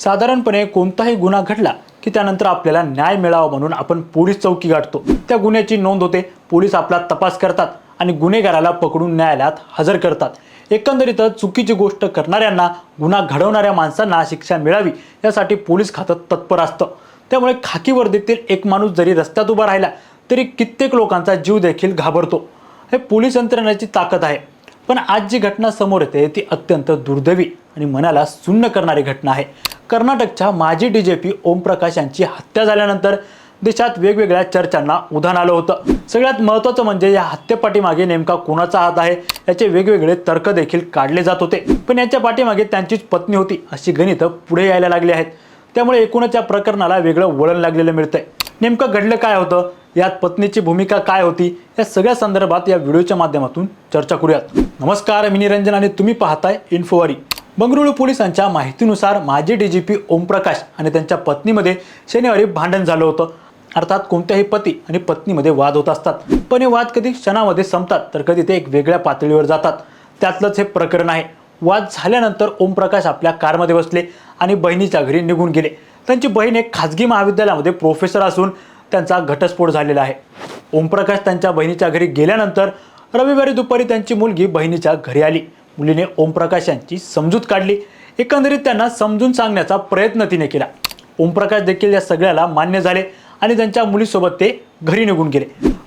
साधारणपणे कोणताही गुन्हा घडला की त्यानंतर आपल्याला न्याय मिळावा म्हणून आपण पोलीस चौकी गाठतो. त्या गुन्ह्याची नोंद होते पोलीस आपला तपास करतात आणि गुन्हेगाराला पकडून न्यायालयात हजर करतात. एकंदरीतच चुकीची गोष्ट करणाऱ्यांना गुन्हा घडवणाऱ्या माणसांना शिक्षा मिळावी यासाठी पोलीस खातं तत्पर असतं. त्यामुळे खाकी वर्दीतील एक माणूस जरी रस्त्यात उभा राहिला तरी कित्येक लोकांचा जीव देखील घाबरतो. हे पोलीस यंत्रणेची ताकद आहे. पण आज जी घटना समोर येते ती अत्यंत दुर्दैवी आणि मनाला सुन्न करणारी घटना आहे. कर्नाटकच्या माजी डी जे पी ओमप्रकाश यांची हत्या झाल्यानंतर देशात वेगवेगळ्या चर्चांना उधाण आलं होतं. सगळ्यात महत्त्वाचं म्हणजे या हत्येपाठीमागे नेमका कोणाचा हात आहे याचे वेगवेगळे तर्क देखील काढले जात होते. पण याच्या पाठीमागे त्यांचीच पत्नी होती अशी गणितं पुढे यायला लागली आहेत. त्यामुळे एकूणच या प्रकरणाला वेगळं वळण लागलेलं मिळतंय. नेमकं घडलं काय होतं? यात पत्नीची भूमिका काय होती? या सगळ्या संदर्भात या व्हिडिओच्या माध्यमातून चर्चा करूयात. नमस्कार मी निरंजन आणि तुम्ही पाहताय इन्फोवारी. बंगळुरू पोलिसांच्या माहितीनुसार माजी डीजीपी ओमप्रकाश आणि त्यांच्या पत्नीमध्ये शनिवारी भांडण झालं होतं. अर्थात कोणत्याही पती आणि पत्नीमध्ये वाद होत असतात. पण हे वाद कधी क्षणामध्ये संपतात तर कधी ते एक वेगळ्या पातळीवर जातात. त्यातलंच हे प्रकरण आहे. वाद झाल्यानंतर ओमप्रकाश आपल्या कारमध्ये बसले आणि बहिणीच्या घरी निघून गेले. त्यांची बहीण एक खाजगी महाविद्यालयामध्ये प्रोफेसर असून त्यांचा घटस्फोट झालेला आहे. ओमप्रकाश त्यांच्या बहिणीच्या घरी गेल्यानंतर रविवारी दुपारी त्यांची मुलगी बहिणीच्या घरी आली. मुलीने ओमप्रकाश यांची समजूत काढली. एकंदरीत त्यांना समजून सांगण्याचा प्रयत्न तिने केला. ओमप्रकाश देखील या सगळ्याला मान्य झाले आणि त्यांच्या मुलीसोबत ते घरी निघून गेले.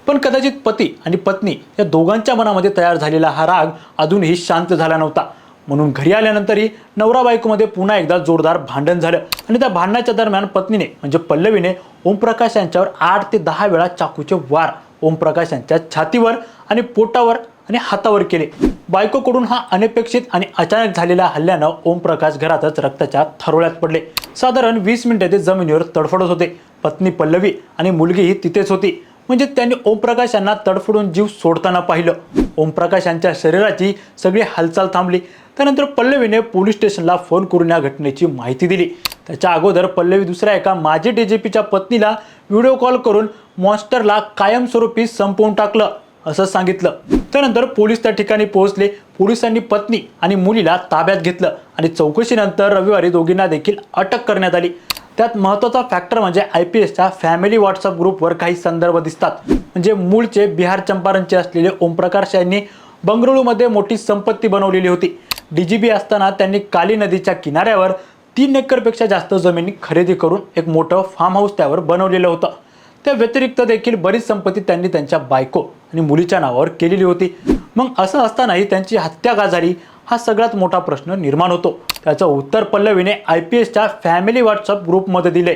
पण कदाचित पती आणि पत्नी या दोघांच्या मनामध्ये तयार झालेला हा राग अजूनही शांत झाला नव्हता. म्हणून घरी आल्यानंतरही नवरा बायकोमध्ये पुन्हा एकदा जोरदार भांडण झालं आणि त्या भांडणाच्या दरम्यान पत्नीने म्हणजे पल्लवीने ओमप्रकाश यांच्यावर आठ ते दहा वेळा चाकूचे वार ओमप्रकाश यांच्या छातीवर आणि पोटावर आणि हातावर केले. बायकोकडून हा अनपेक्षित आणि अचानक झालेल्या हल्ल्यानं ओमप्रकाश घरातच रक्ताच्या थरोळ्यात पडले. साधारण वीस मिनिटे ते जमिनीवर तडफडत होते. पत्नी पल्लवी आणि मुलगीही तिथेच होती. म्हणजे त्यांनी ओमप्रकाश यांना तडफडून जीव सोडताना पाहिलं. ओमप्रकाश यांच्या शरीराची सगळी हालचाल थांबली. त्यानंतर पल्लवीने पोलीस स्टेशनला फोन करून या घटनेची माहिती दिली. त्याच्या अगोदर पल्लवी दुसऱ्या एका माजी डीजीपीच्या पत्नीला व्हिडिओ कॉल करून मॉन्स्टरला कायमस्वरूपी संपवून टाकलं असं सांगितलं. त्यानंतर पोलीस त्या ठिकाणी पोहोचले. पोलिसांनी पत्नी आणि मुलीला ताब्यात घेतलं आणि चौकशीनंतर रविवारी दोघींना देखील अटक करण्यात आली. त्यात महत्त्वाचा फॅक्टर म्हणजे आय पी एसच्या फॅमिली व्हॉट्सअप ग्रुपवर काही संदर्भ दिसतात. म्हणजे मूळचे बिहार चंपारणचे असलेले ओमप्रकाश यांनी बंगळुरूमध्ये मोठी संपत्ती बनवलेली होती. डीजीपी असताना त्यांनी काली नदीच्या किनाऱ्यावर तीन एकरपेक्षा जास्त जमिनी खरेदी करून एक मोठं फार्म हाऊस त्यावर बनवलेलं होतं. त्या व्यतिरिक्त देखील बरीच संपत्ती त्यांनी त्यांच्या बायको आणि मुलीच्या नावावर केलेली होती. मग असं असतानाही त्यांची हत्या का झाली? हा सगळ्यात मोठा प्रश्न निर्माण होतो. त्याचं उत्तर पल्लवीने आय पी एसच्या फॅमिली व्हॉट्सअप ग्रुपमध्ये दिले.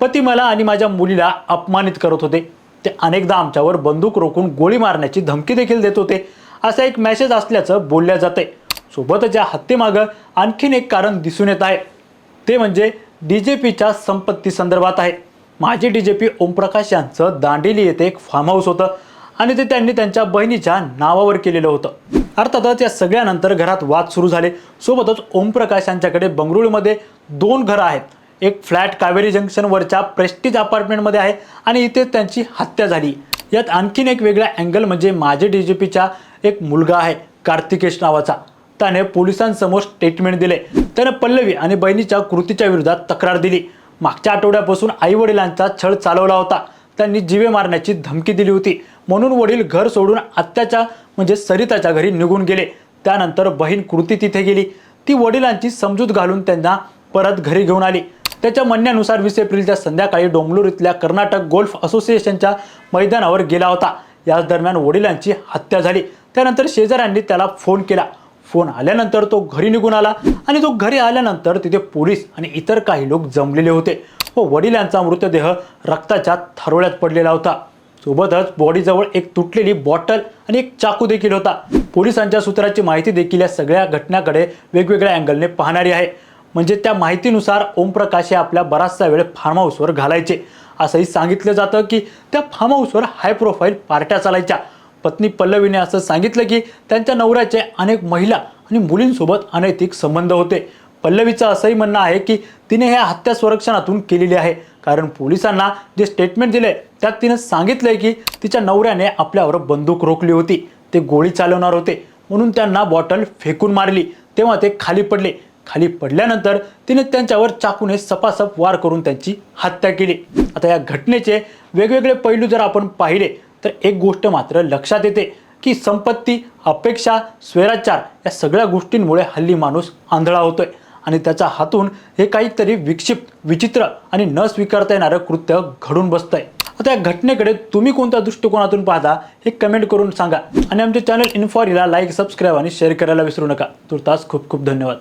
पती मला आणि माझ्या मुलीला अपमानित करत होते. ते अनेकदा आमच्यावर बंदूक रोखून गोळी मारण्याची धमकी देखील देत होते. असा एक मेसेज असल्याचं बोलल्या जाते. सोबतच या हत्येमागं आणखीन एक कारण दिसून येत आहे. ते म्हणजे डी जे पीच्या संपत्ती संदर्भात आहे. माजी डी जे पी ओमप्रकाश यांचं दांडेली येथे एक फार्म हाऊस होतं आणि ते त्यांनी त्यांच्या बहिणीच्या नावावर केलेलं होतं. अर्थातच या सगळ्यानंतर घरात वाद सुरू झाले. सोबतच ओमप्रकाश यांच्याकडे बंगळुरूमध्ये दोन घरं आहेत. एक फ्लॅट कावेरी जंक्शनवरच्या प्रेस्टिज अपार्टमेंटमध्ये आहे आणि इथे त्यांची हत्या झाली. यात आणखीन एक वेगळा अँगल म्हणजे माझे डी जी पीचा एक मुलगा आहे कार्तिकेश नावाचा. त्याने पोलिसांसमोर स्टेटमेंट दिले. त्याने पल्लवी आणि बहिणीच्या कृतीच्या विरोधात तक्रार दिली. मागच्या आठवड्यापासून आई वडिलांचा छळ चालवला होता. त्यांनी जीवे मारण्याची धमकी दिली होती. म्हणून वडील घर सोडून आत्याच्या म्हणजे सरिताच्या घरी निघून गेले. त्यानंतर बहीण कृती तिथे गेली. ती वडिलांची समजूत घालून त्यांना परत घरी घेऊन आली. त्याच्या म्हणण्यानुसार वीस एप्रिलच्या संध्याकाळी डोंगलूर इथल्या कर्नाटक गोल्फ असोसिएशनच्या मैदानावर गेला होता. याच दरम्यान वडिलांची हत्या झाली. त्यानंतर शेजाऱ्यांनी त्याला फोन केला. फोन आल्यानंतर तो घरी निघून आला आणि तो घरी आल्यानंतर तिथे पोलीस आणि इतर काही लोक जमलेले होते व वडिलांचा मृतदेह रक्ताच्या थरोळ्यात पडलेला होता. सोबतच बॉडीजवळ एक तुटलेली बॉटल आणि एक चाकू देखील होता. पोलिसांच्या सूत्राची माहिती देखील या सगळ्या घटनाकडे वेगवेगळ्या अँगलने पाहणारी आहे. म्हणजे त्या माहितीनुसार ओमप्रकाश हे आपल्या बराचसा वेळ फार्म हाऊसवर घालायचे. असंही सांगितलं जातं की त्या फार्म हाऊसवर हाय प्रोफाईल पार्ट्या चालायच्या. पत्नी पल्लवीने असं सांगितलं की त्यांच्या नवऱ्याचे अनेक महिला आणि मुलींसोबत अनैतिक संबंध होते. पल्लवीचं असंही म्हणणं आहे की तिने हे हत्या संरक्षणातून केलेली आहे. कारण पोलिसांना जे स्टेटमेंट दिले त्यात तिने सांगितलंय की तिच्या नवऱ्याने आपल्यावर बंदूक रोखली होती. ते गोळी चालवणार होते. म्हणून त्यांना बॉटल फेकून मारली. तेव्हा ते खाली पडले. खाली पडल्यानंतर तिने त्यांच्यावर चाकूने सपासप वार करून त्यांची हत्या केली. आता या घटनेचे वेगवेगळे पैलू जर आपण पाहिले तर एक गोष्ट मात्र लक्षात येते की संपत्ती अपेक्षा स्वैराचार या सगळ्या गोष्टींमुळे हल्ली माणूस आंधळा होतोय. आणि त्याच्या हातून हे काहीतरी विक्षिप्त विचित्र आणि न स्वीकारता येणारं कृत्य घडून बसतंय. आता या घटनेकडे तुम्ही कोणत्या दृष्टिकोनातून पाहता हे कमेंट करून सांगा. आणि आमचे चॅनल इन्फॉरीला लाईक सबस्क्राईब आणि शेअर करायला विसरू नका. तुर्तास खूप खूप धन्यवाद.